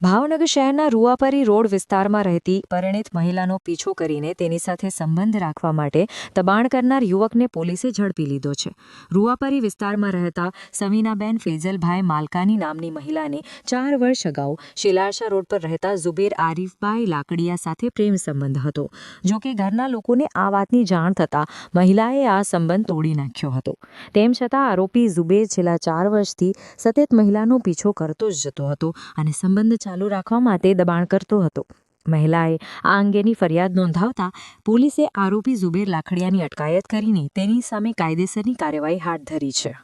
ભાવનગર શહેરના રૂવાપરી રોડ વિસ્તારમાં રહેતી પરિણીત મહિલાનો પીછો કરીને તેની સાથે સંબંધ રાખવા માટે દબાણ કરનાર યુવકને પોલીસે ઝડપી લીધો છે. રૂવાપરી વિસ્તારમાં રહેતા સમીનાબેન ફેઝલભાઈ માલકાની નામની મહિલાને ચાર વર્ષ અગાઉ શિલારશા રોડ પર રહેતા ઝુબેર આરીફભાઈ લાકડિયા સાથે પ્રેમ સંબંધ હતો. જો કે ઘરના લોકોને આ વાતની જાણ થતાં મહિલાએ આ સંબંધ તોડી નાખ્યો હતો. તેમ છતાં આરોપી ઝુબેર છેલ્લા ચાર વર્ષથી સતત મહિલાનો પીછો કરતો જ જતો હતો અને સંબંધ ચાલુ રાખવા માટે દબાણ કરતો હતો. મહિલાએ આ અંગેની ફરિયાદ નોંધાવતા પોલીસે આરોપી ઝુબેર લાખડિયાની અટકાયત કરીને તેની સામે કાયદેસરની કાર્યવાહી હાથ ધરી છે.